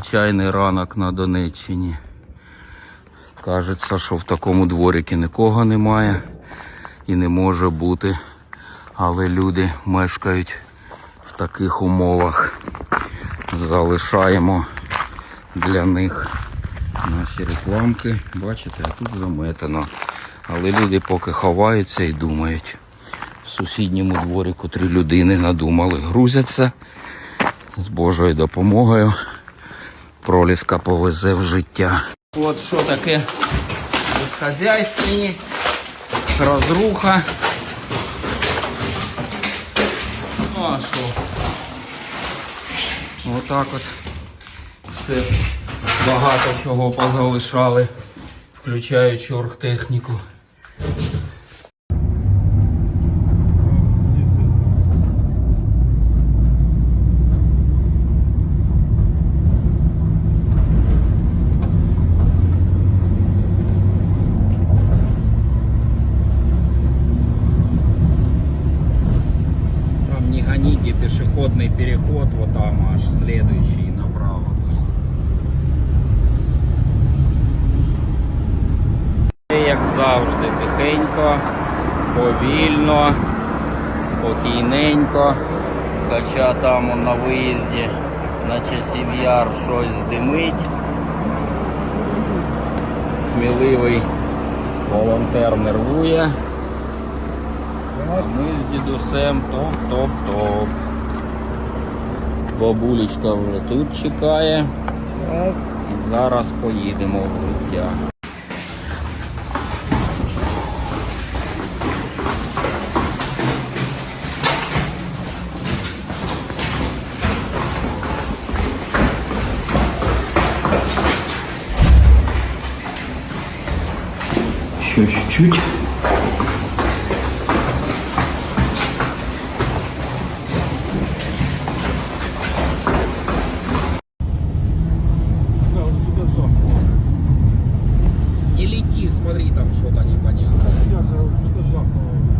Звичайний ранок на Донеччині. Кажеться, що в такому дворіки нікого немає і не може бути. Але люди мешкають в таких умовах. Залишаємо для них наші рекламки. Бачите, тут заметено. Але люди поки ховаються і думають. В сусідньому дворику три людини надумали, грузяться з Божою допомогою. Проліска повезе в життя. От що таке безхазяйственність, розруха. Ну а що? Отак от все багато чого позалишали, включаючи оргтехніку. Там не гоните пешеходный переход, вот там аж следующий направо был. Як завжди, тихенько, повільно, спокійненько. Хоча там на виїзді на часів яр щось димить. Сміливий волонтер нервує. А ми з дідусем топ-топ-топ. Бабулечка вже тут чекає. І зараз поїдемо в життя. Ще чуть-чуть. смотри там что-то непонятно. Я же что-то жахнуло.